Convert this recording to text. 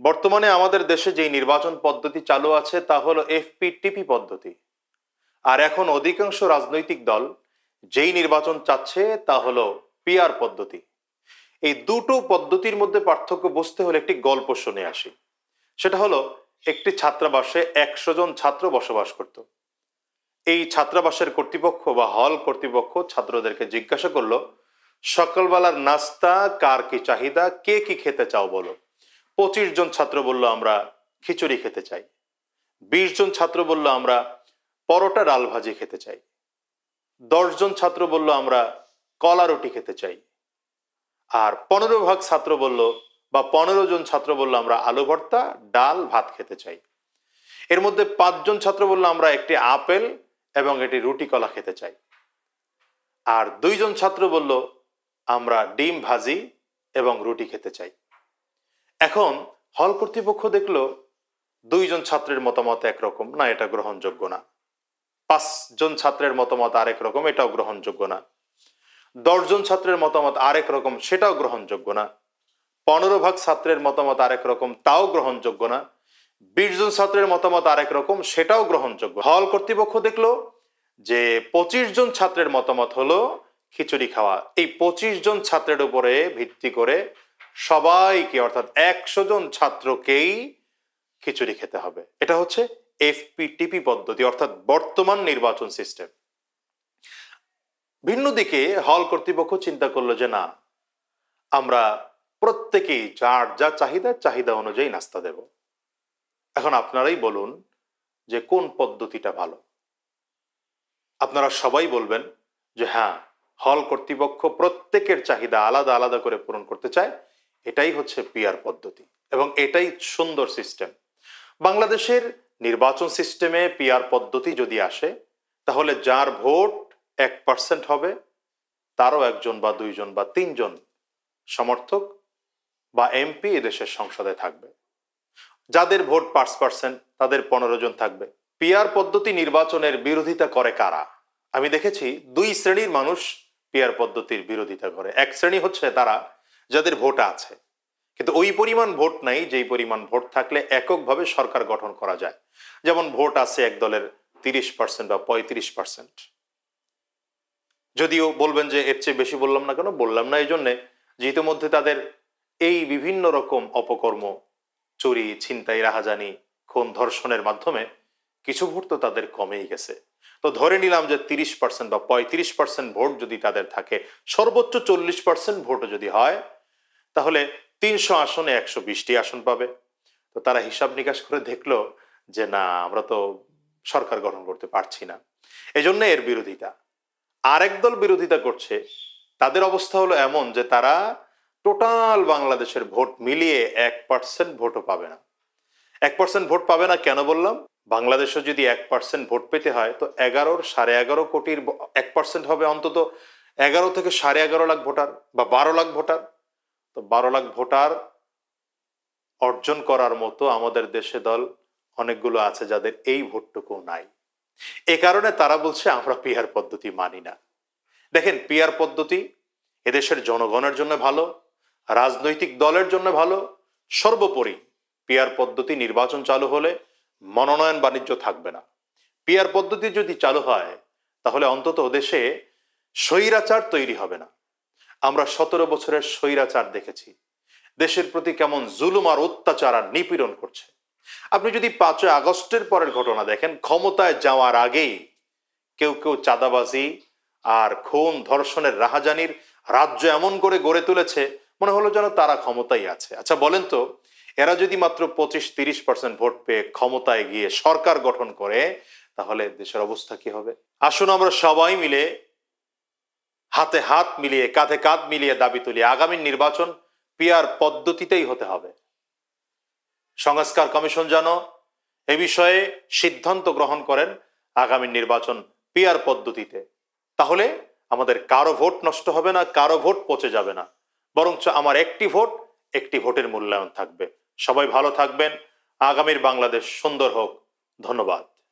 বর্তমানে আমাদের দেশে যেই নির্বাচন পদ্ধতি চালু আছে, তা হলো এফপিটিপি পদ্ধতি। আর এখন অধিকাংশ রাজনৈতিক দল যেই নির্বাচন চাচ্ছে, তা হলো পিআর পদ্ধতি। এই দুটো পদ্ধতির মধ্যে পার্থক্য বুঝতে হলে একটি গল্প শুনে আসি। সেটা হলো, একটি ছাত্রাবাসে একশো জন ছাত্র বসবাস করত। এই ছাত্রাবাসের কর্তৃপক্ষ বা হল কর্তৃপক্ষ ছাত্রদেরকে জিজ্ঞাসা করল, সকালবেলার নাস্তা, কার কি চাহিদা, কে কি খেতে চাও বলো? পঁচিশ জন ছাত্র বলল, আমরা খিচুড়ি খেতে চাই। বিশ জন ছাত্র বলল, আমরা পরোটা, ডাল ভাজি খেতে চাই। দশ জন ছাত্র বলল, আমরা কলা রুটি খেতে চাই। আর পনেরো ভাগ ছাত্র বলল, বা পনেরো জন ছাত্র বলল, আমরা আলু ভর্তা, ডাল, ভাত খেতে চাই। এর মধ্যে পাঁচজন ছাত্র বলল, আমরা একটি আপেল এবং একটি রুটি কলা খেতে চাই। আর দুইজন ছাত্র বলল, আমরা ডিম ভাজি এবং রুটি খেতে চাই। এখন হল কর্তৃপক্ষ দেখল দুইজন ছাত্রের মতামত একরকম। না, এটা গ্রহণযোগ্য না। পাঁচজন ছাত্রের মতামত আরেক রকম, এটাও গ্রহণযোগ্য না। দশজন ছাত্রের মতামত আরেক রকম, সেটাও গ্রহণযোগ্য না। পনেরো ভাগ ছাত্রের মতামত আরেক রকম, তাও গ্রহণযোগ্য না। বিশ জন ছাত্রের মতামত আরেক রকম, সেটাও গ্রহণযোগ্য। হল কর্তৃপক্ষ দেখল যে পঁচিশ জন ছাত্রের মতামত হলো খিচুড়ি খাওয়া। এই পঁচিশ জন ছাত্রের উপরে ভিত্তি করে সবাইকে, অর্থাৎ একশো জন ছাত্রকেই খিচুড়ি খেতে হবে। এটা হচ্ছে এফপিটিপি পদ্ধতি, অর্থাৎ বর্তমান নির্বাচন সিস্টেম। ভিন্ন দিকে হল কর্তৃপক্ষ চিন্তা করল যে, না, আমরা প্রত্যেকেই যার যা চাহিদা চাহিদা অনুযায়ী নাস্তা দেব। এখন আপনারাই বলুন যে, কোন পদ্ধতিটা ভালো? আপনারা সবাই বলবেন যে হ্যাঁ হল কর্তৃপক্ষ প্রত্যেকের চাহিদা আলাদা আলাদা করে পূরণ করতে চায়। এটাই হচ্ছে পিআর পদ্ধতি এবং এটাই সুন্দর সিস্টেম বাংলাদেশের নির্বাচন সিস্টেমে পিআর পদ্ধতি যদি আসে, তাহলে যার ভোট এক পার্সেন্ট হবে, তারও একজন বা দুইজন বা তিনজন সমর্থক বা এমপি এদেশের সংসদে থাকবে। যাদের ভোট পাঁচ পার্সেন্ট তাদের পনেরো জন থাকবে। পিআর পদ্ধতি নির্বাচনের বিরোধিতা করে কারা? আমি দেখেছি দুই শ্রেণির মানুষ পিআর পদ্ধতির বিরোধিতা করে। এক শ্রেণি হচ্ছে তারা যাদের ভোট আছে। কিন্তু ওই পরিমাণ ভোট নাই, যেই পরিমাণ ভোট থাকলে এককভাবে সরকার গঠন করা যায়। যেমন ভোট আছে এক দলের তিরিশ পার্সেন্ট বা পঁয়ত্রিশ পার্সেন্ট। যদিও বলবেন যে এর চেয়ে বেশি বললাম না কেন? বললাম না এই জন্যে যে ইতিমধ্যে তাদের এই বিভিন্ন রকম অপকর্ম, চুরি, ছিনতাই, রাহাজানি, খুন, ধর্ষণের মাধ্যমে কিছু ভোট তো তাদের কমেই গেছে। তো ধরে নিলাম যে তিরিশ পার্সেন্ট বা পঁয়ত্রিশ পার্সেন্ট ভোট যদি তাদের থাকে, সর্বোচ্চ চল্লিশ পার্সেন্ট ভোটও যদি হয় তাহলে তিনশো আসনে একশো বিশটি আসন পাবে। তো তারা হিসাব নিকাশ করে দেখল যে না, আমরা তো সরকার গঠন করতে পারছি না। এজন্য এর বিরোধিতা। আরেক দল বিরোধিতা করছে। তাদের অবস্থা হলো এমন যে তারা টোটাল বাংলাদেশের ভোট মিলিয়ে এক পার্সেন্ট ভোটও পাবে না। এক পার্সেন্ট ভোট পাবে না কেন বললাম? বাংলাদেশে যদি এক পার্সেন্ট ভোট পেতে হয়, তো এগারোর সাড়ে এগারো কোটির এক পার্সেন্ট হবে অন্তত। এগারো থেকে সাড়ে এগারো লাখ ভোটার বা বারো লাখ ভোটার। তো বারো লাখ ভোটার অর্জন করার মতো আমাদের দেশে দল অনেকগুলো আছে যাদের এই ভোটটুকু নাই। এ কারণে তারা বলছে, আমরা পিয়ার পদ্ধতি মানি না। দেখেন পিয়ার পদ্ধতি এদেশের জনগণের জন্য ভালো, রাজনৈতিক দলের জন্য ভালো, সর্বোপরি পিয়ার পদ্ধতি নির্বাচন চালু হলে মনোনয়ন বাণিজ্য থাকবে না। পিয়ার পদ্ধতি যদি চালু হয়, তাহলে অন্তত দেশে স্বৈরাচার তৈরি হবে না। আমরা সতেরো বছরের স্বৈরাচার দেখেছি। দেশের প্রতি কেমন জুলুম আর অত্যাচার আর নিপীড়ন করছে। আপনি যদি পাঁচই আগস্টের পরের ঘটনা দেখেন, ক্ষমতায় যাওয়ার আগেই কেউ কেউ চাঁদাবাজি আর খুন, ধর্ষণের রাহাজানির রাজ্য এমন করে গড়ে তুলেছে, মনে হলো যেন তারা ক্ষমতাই আছে। আচ্ছা বলেন তো, এরা যদি মাত্র পঁচিশ তিরিশ পার্সেন্ট ভোট পেয়ে ক্ষমতায় গিয়ে সরকার গঠন করে, তাহলে দেশের অবস্থা কি হবে? আসুন আমরা সবাই মিলে হাতে হাত মিলিয়ে, কাঁধে কাঁধ মিলিয়ে দাবি তুলি, আগামী নির্বাচন পিয়ার পদ্ধতিতেই হতে হবে। সংস্কার কমিশন যেন এ বিষয়ে সিদ্ধান্ত গ্রহণ করেন আগামী নির্বাচন পিয়ার পদ্ধতিতে। তাহলে আমাদের কারও ভোট নষ্ট হবে না, কারও ভোট পচে যাবে না। বরঞ্চ আমার একটি ভোট, একটি ভোটের মূল্যায়ন থাকবে। সবাই ভালো থাকবেন। আগামীর বাংলাদেশ সুন্দর হোক। ধন্যবাদ।